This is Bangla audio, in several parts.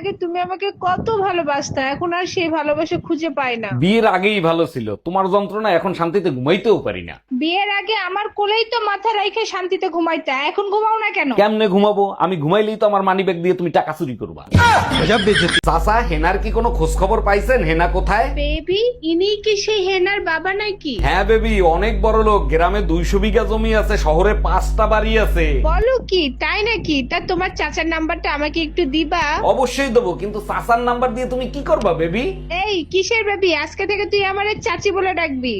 আগে তুমি আমাকে কত ভালোবাসতা এখন আর সেই ভালোবাসা খুঁজে পাই না। বিয়ের আগেই ভালো ছিল। তোমার যন্ত্রণা এখন শান্তিতে ঘুমাইতেও পারি না। বিয়ের আগে আমার কোলেই তো মাথা রাইখে শান্তিতে ঘুমাইতা এখন ঘুমাও না কেন? কেমনে ঘুমাবো? আমি ঘুমাইলেই তো আমার মানি ব্যাগ দিয়ে তুমি টাকা চুরি করবা। চাচা হেনার কি কোনো খোঁজ খবর পাইছেন? হেনা কোথায়? বেবি ইনি কি সেই হেনার বাবা নাকি? হ্যাঁ বেবি অনেক বড় লোক। গ্রামে দুইশো বিঘা জমি আছে শহরে পাঁচটা বাড়ি আছে। বলো কি তাই নাকি? তা তোমার চাচার নাম্বারটা আমাকে একটু দিবা। অবশ্যই দেবো কিন্তু চাচার নাম্বার দিয়ে তুমি কি করবা বেবি? এই কিসের বেবি? আজকে থেকে তুই আমার চাচি বলে ডাকবি।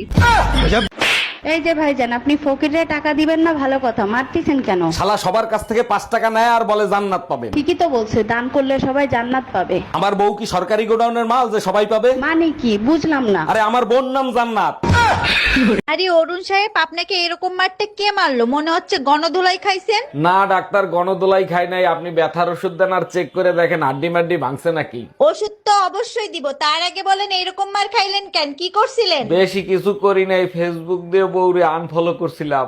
এই যে ভাইজান আপনি ফকিরে টাকা দিবেন না ভালো কথা। মারতেছেন কেন? শালা সবার কাছ থেকে পাঁচ টাকা নেয় আর বলে জান্নাত পাবে। ঠিকই তো বলছে দান করলে সবাই জান্নাত পাবে। আমার বউ কি সরকারি গোডাউনের মাল যে সবাই পাবে? মানে কি? বুঝলাম না। আরে আমার বোন নাম জান্নাত। আরে অরুণ সাহেব আপনাকে এরকম মারতে কে মারলো? মনে হচ্ছে গণধোলাই খাইছেন? না ডাক্তার গণদোলাই খায় নাই। আপনি ব্যথার ওষুধ দেন আর চেক করে দেখেন হাড্ডি মাড্ডি ভাঙছে নাকি? ওষুধ তো অবশ্যই দিব। তার আগে বলেন এরকম মার খাইলেন কেন? কি করছিলেন? বেশি কিছু করি নাই ফেসবুক দিয়ে বউরে আনফলো করছিলাম।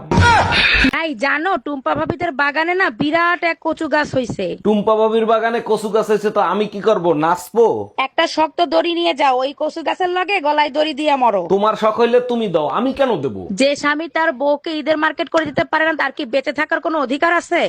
এই জানো টুম্পা ভাবিদের বাগানে না বিরাট এক কচু গাছ হইছে। টুম্পা বাবির বাগানে কচু গাছ হয়েছে তো আমি কি করব? নাচবো? একটা শক্ত দড়ি নিয়ে যাও ওই কচু গাছের লগে গলায় দড়ি দিয়ে মরো। তোমার শখ হইলে তুমি দাও আমি কেন দেব? যে স্বামী তার বউকে ঈদের মার্কেট করে দিতে পারে না, তার কি বেঁচে থাকার কোনো অধিকার আছে?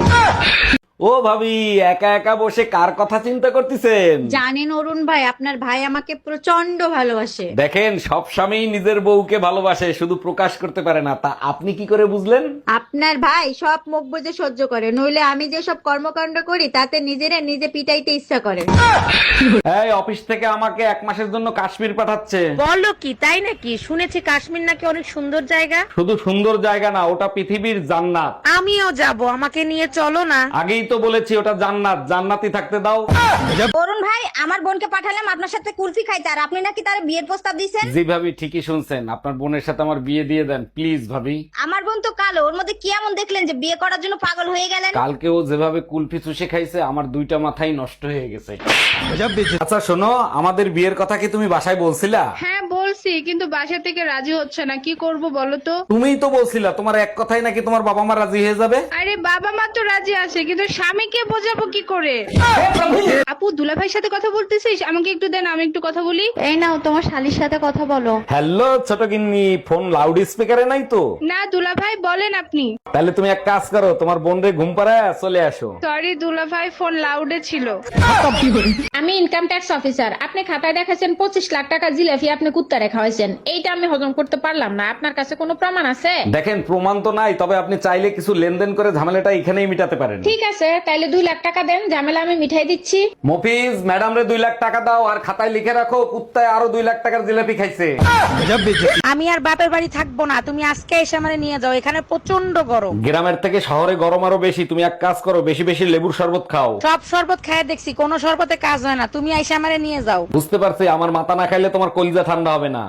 ও ভাবি একা একা বসে কার কথা চিন্তা করতেছেন? জানেন অরুণ ভাই আপনার ভাই আমাকে প্রচণ্ড ভালোবাসে। দেখেন সব স্বামী নিজের বউকে ভালোবাসে শুধু প্রকাশ করতে পারে না তা আপনি কি করে বুঝলেন? আপনার ভাই সব মুখ বুঝে সহ্য করে নইলে আমি যে সব কর্মকাণ্ড করি তাতে নিজেরা নিজে পিটাইতে ইচ্ছা করে। এই অফিস থেকে আমাকে এক মাসের জন্য কাশ্মীর পাঠাচ্ছে। বলো কি তাই নাকি? শুনেছি কাশ্মীর নাকি অনেক সুন্দর জায়গা। শুধু সুন্দর জায়গা না ওটা পৃথিবীর জান্নাত। আমিও যাব আমাকে নিয়ে চলো না। আগেই তো বলেছি ওটা জান্নাত। জান্নাতি থাকতে দাও। অরুণ ভাই আমার বোনকে পাঠালাম আপনার সাথে কুলফি খাইতে। আর আপনি নাকি তার বিয়ের প্রস্তাব দিয়েছেন? জি ভাবি ঠিকই শুনছেন। আপনার বোনের সাথে আমার বিয়ে দিয়ে দেন প্লিজ ভাবি। আমার বোন তো কালো ওর মধ্যে কি এমন দেখলেন যে বিয়ে করার জন্য পাগল হয়ে গেলেন? কালকে ও যেভাবে কুলফি চুষে খাইছে আমার দুইটা মাথাই নষ্ট হয়ে গেছে। আচ্ছা শোনো আমাদের বিয়ের কথা কি তুমি বাসায় বলছিলা? হ্যাঁ বলছি কিন্তু বাসা থেকে রাজি হচ্ছে না। কি করব বলো তো? তুমিই তো বলছিলা তোমার এক কথাই নাকি তোমার বাবা মা রাজি হয়ে যাবে? আরে বাবা মা তো রাজি আছে কিন্তু স্বামীকে বোঝাবো কি করে? আপু দুলাভাইয়ের সাথে কথা বলতেছিস? আমাকে একটু দেন আমি একটু কথা বলি। এই নাও তোমার শালির সাথে কথা বলো। হ্যালো ছোট গিন্নি ফোন লাউড স্পিকারে নাই তো? না দুলাভাই বলেন আপনি। তাহলে তুমি এক কাজ করো তোমার বোন ঘুম পাড়ায় চলে আসো। সরি দুলাভাই ফোন লাউডে ছিল। আমি ইনকাম ট্যাক্স অফিসার আপনি খাতায় দেখাচ্ছেন পঁচিশ লাখ টাকা জিলাপি আপনি কুত্তা রেখা হয়েছেন এইটা আমি হজম করতে পারলাম না। আপনার কাছে কোনো প্রমাণ আছে? দেখেন প্রমাণ তো নাই তবে আপনি চাইলে কিছু লেনদেন করে ঝামেলাটা এখানেই মিটাতে পারেন। ঠিক আছে তাইলে দুই লাখ টাকা দেন ঝামেলা আমি মিঠাই দিচ্ছি। মফিজ ম্যাডাম রে দুই লাখ টাকা দাও আর খাতায় লিখে রাখো কুত্তায় আরও দুই লাখ টাকার জিলাপি খাইছে। আমি আর বাপের বাড়ি থাকব না তুমি আজকে এসে আমারে নিয়ে যাও এখানে প্রচণ্ড গরম। গ্রামের থেকে শহরে গরম আরও বেশি তুমি এক কাজ করো বেশি বেশি লেবুর শরবত খাও। সব শরবত খায় দেখছি কোনো শরবতে কাজ হয় না তুমি এসে আমারে নিয়ে যাও। বুঝতে পারছি আমার মাথা না খাইলে তোমার কলিজা ঠান্ডা হবে না।